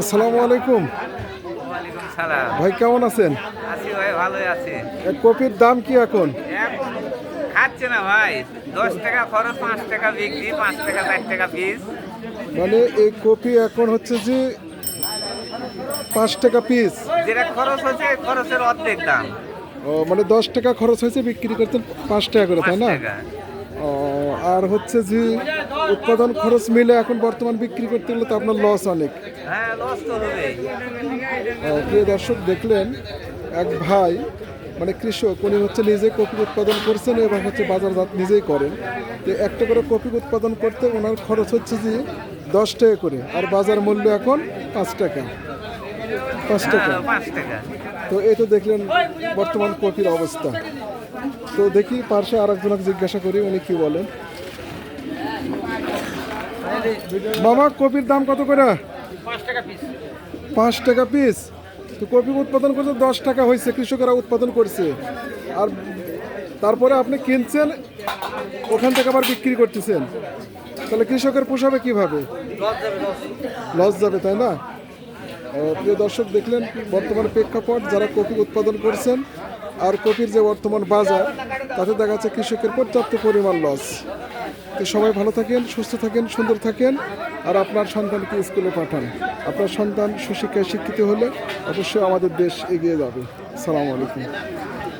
আসসালামু আলাইকুম। ভাই কেমন আছেন? আছি ভাই ভালোই আছি। কপির দাম কি এখন? খাচ্ছে না ভাই। দশ টাকা খরচ পাঁচ টাকা বিক্রি পাঁচ টাকা চার টাকা পিস মানে এই কপি এখন হচ্ছে যে পাঁচ টাকা পিস যেটা খরচ হচ্ছে এই খরচের অর্ধেক দাম। ও মানে দশ টাকা খরচ হয়েছে বিক্রি করতেন পাঁচ টাকা করে তাই না? ও, আর হচ্ছে যে উৎপাদন খরচ মিলে এখন বর্তমান বিক্রি করতে গেলে তো আপনার লস অনেক। হ্যাঁ প্রিয় দর্শক দেখলেন এক ভাই মানে কৃষক উনি হচ্ছে নিজে কপি উৎপাদন করছেন এবং হচ্ছে বাজারজাত নিজেই করেন। তো একটা করে কপি উৎপাদন করতে ওনার খরচ হচ্ছে যে দশ টাকা করে আর বাজার মূল্য এখন পাঁচ টাকা। পাঁচ টাকা। হ্যাঁ, পাঁচ টাকা। তো এই তো দেখলেন বর্তমান কপির অবস্থা। তো দেখি পার্শ্বে আর একজনকে জিজ্ঞাসা করি উনি কি বলেন? মামা কপির দাম কত করে? পাঁচ টাকা পিস তো কপি উৎপাদন করতে দশ টাকা হয়েছে কৃষকেরা উৎপাদন করছে। আর তারপরে আপনি কিনছেন ওখান থেকে আবার বিক্রি করতেছেন। তাহলে কৃষকের পোষাবে কীভাবে? লস যাবে তাই না? প্রিয় দর্শক দেখলেন বর্তমান প্রেক্ষাপট যারা কপি উৎপাদন করছেন আর কপির যে বর্তমান বাজার তাতে দেখা যাচ্ছে কৃষকের পর্যাপ্ত পরিমাণ লস তো সবাই ভালো থাকেন, সুস্থ থাকেন, সুন্দর থাকেন। আর আপনার সন্তানকে স্কুলে পাঠান। আপনার সন্তান সুশিক্ষায় শিক্ষিত হলে অবশ্যই আমাদের দেশ এগিয়ে যাবে। সালাম আলাইকুম।